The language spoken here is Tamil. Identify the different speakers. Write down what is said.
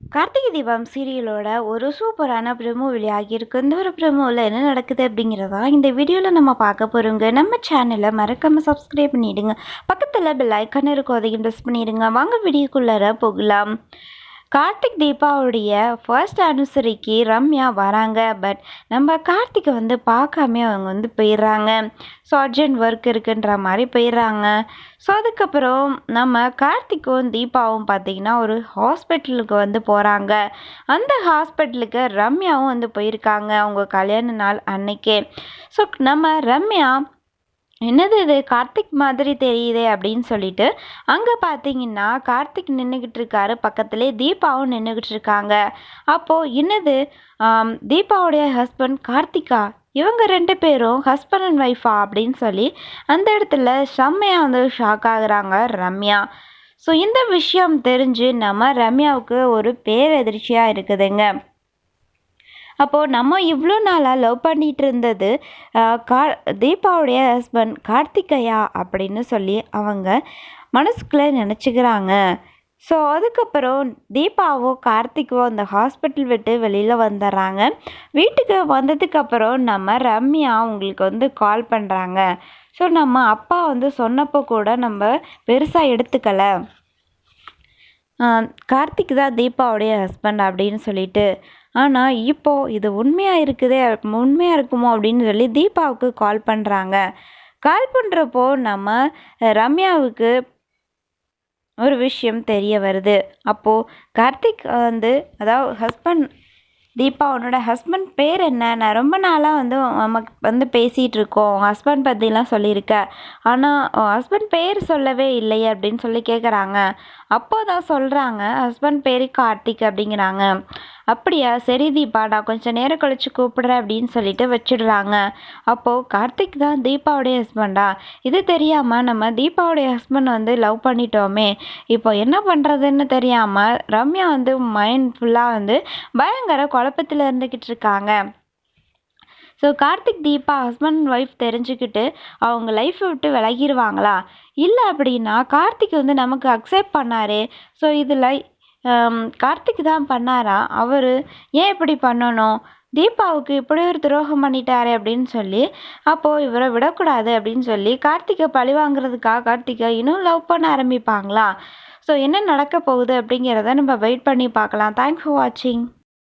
Speaker 1: கார்த்திகை தீபம் சீரியலோட ஒரு சூப்பரான ப்ரமோ வெளியாகியிருக்கு இந்த ஒரு ப்ரமோவில் என்ன நடக்குது அப்படிங்கிறதா இந்த வீடியோவில் நம்ம பார்க்க போகிறோங்க நம்ம சேனலை மறக்காமல் சப்ஸ்கிரைப் பண்ணிவிடுங்க பக்கத்தில் பெல் ஐக்கன் இருக்கும் அதையும் ப்ரெஸ் பண்ணிவிடுங்க வாங்க வீடியோக்குள்ளார போகலாம். கார்த்திக் தீபாவுடைய ஃபர்ஸ்ட் அனுசரிக்கு ரம்யா வராங்க. பட் நம்ம கார்த்திகை வந்து பார்க்காம அவங்க வந்து போயிடுறாங்க. ஸோ அர்ஜென்ட் ஒர்க் இருக்குன்ற மாதிரி போயிடுறாங்க. ஸோ அதுக்கப்புறம் நம்ம கார்த்திக்கும் தீபாவும் பார்த்திங்கன்னா ஒரு ஹாஸ்பிட்டலுக்கு வந்து போகிறாங்க அந்த ஹாஸ்பிட்டலுக்கு ரம்யாவும் வந்து போயிருக்காங்க. அவங்க கல்யாண நாள் அன்னைக்கே. ஸோ நம்ம ரம்யா என்னது இது? கார்த்திக் மாதிரி தெரியுதே அப்படின்னு சொல்லிட்டு அங்கே பார்த்தீங்கன்னா கார்த்திக் நின்றுக்கிட்டு இருக்காரு பக்கத்துலேயே தீபாவும் நின்றுக்கிட்டு இருக்காங்க அப்போது என்னது தீபாவுடைய ஹஸ்பண்ட் கார்த்திகா? இவங்க ரெண்டு பேரும் ஹஸ்பண்ட் அண்ட் ஒய்ஃபா அப்படின்னு சொல்லி அந்த இடத்துல செம்மையாக வந்து ஷாக் ஆகுறாங்க ரம்யா. ஸோ இந்த விஷயம் தெரிஞ்சு நம்ம ரம்யாவுக்கு ஒரு பேரதிர்ச்சியாக இருக்குதுங்க. அப்போது நம்ம இவ்வளோ நாளாக லவ் பண்ணிகிட்டு இருந்தது கா தீபாவுடைய ஹஸ்பண்ட் கார்த்திகையா அப்படின்னு சொல்லி அவங்க மனசுக்குள்ளே நினச்சிக்கிறாங்க. ஸோ அதுக்கப்புறம் தீபாவோ கார்த்திக்கோ அந்த ஹாஸ்பிட்டல் விட்டு வெளியில் வந்துடுறாங்க வீட்டுக்கு வந்ததுக்கப்புறம் நம்ம ரம்யா அவங்களுக்கு வந்து கால் பண்ணுறாங்க ஸோ நம்ம அப்பா வந்து சொன்னப்போ கூட நம்ம பெருசாக எடுத்துக்கலை. கார்த்திக் தான் தீபாவுடைய ஹஸ்பண்ட் அப்படின்னு சொல்லிட்டு ஆனால் இப்போது இது உண்மையாக இருக்குதே உண்மையாக இருக்குமோ அப்படின்னு சொல்லி தீபாவுக்கு கால் பண்ணுறாங்க கால் பண்ணுறப்போ நம்ம ரம்யாவுக்கு ஒரு விஷயம் தெரிய வருது. அப்போது கார்த்திக் வந்து அதாவது ஹஸ்பண்ட் தீபா உன்னோட ஹஸ்பண்ட் பேர் என்ன? நான் ரொம்ப நாளாக வந்து நமக்கு வந்து பேசிகிட்டு இருக்கோம். ஹஸ்பண்ட் பற்றிலாம் சொல்லியிருக்க. ஆனால் ஹஸ்பண்ட் பேர் சொல்லவே இல்லையே அப்படின்னு சொல்லி கேட்குறாங்க அப்போ தான் சொல்கிறாங்க ஹஸ்பண்ட் பேர் கார்த்திக் அப்படிங்கிறாங்க. அப்படியா? சரி தீபா நான் கொஞ்சம் நேரம் கழித்து கூப்பிடுறேன் அப்படின்னு சொல்லிட்டு வச்சிடுறாங்க. அப்போது கார்த்திக் தான் தீபாவுடைய ஹஸ்பண்டா இது தெரியாமல் நம்ம தீபாவுடைய ஹஸ்பண்ட் வந்து லவ் பண்ணிட்டோமே. இப்போ என்ன பண்ணுறதுன்னு தெரியாமல் ரம்யா வந்து மைண்ட் ஃபுல்லாக வந்து பயங்கர குழப்பத்தில் இருந்துக்கிட்டு இருக்காங்க. So Karthik Deepa husband and wife தெரிஞ்சுக்கிட்டு அவங்க லைஃப்பை விட்டு விலகிடுவாங்களா இல்லை அப்படின்னா கார்த்திக் வந்து நமக்கு அக்செப்ட் பண்ணார். ஸோ இதில் கார்த்திக் தான் பண்ணாரா? அவர் ஏன் இப்படி பண்ணணும்? தீபாவுக்கு இப்படி ஒரு துரோகம் பண்ணிட்டாரு அப்படின்னு சொல்லி அப்போது இவரை விடக்கூடாது அப்படின்னு சொல்லி கார்த்திகை பழி வாங்குறதுக்காக கார்த்திகை இன்னும் லவ் பண்ண ஆரம்பிப்பாங்களா? ஸோ என்ன நடக்க போகுது அப்படிங்கிறத நம்ம வெயிட் பண்ணி பார்க்கலாம். தேங்க்ஸ் ஃபார் வாட்சிங்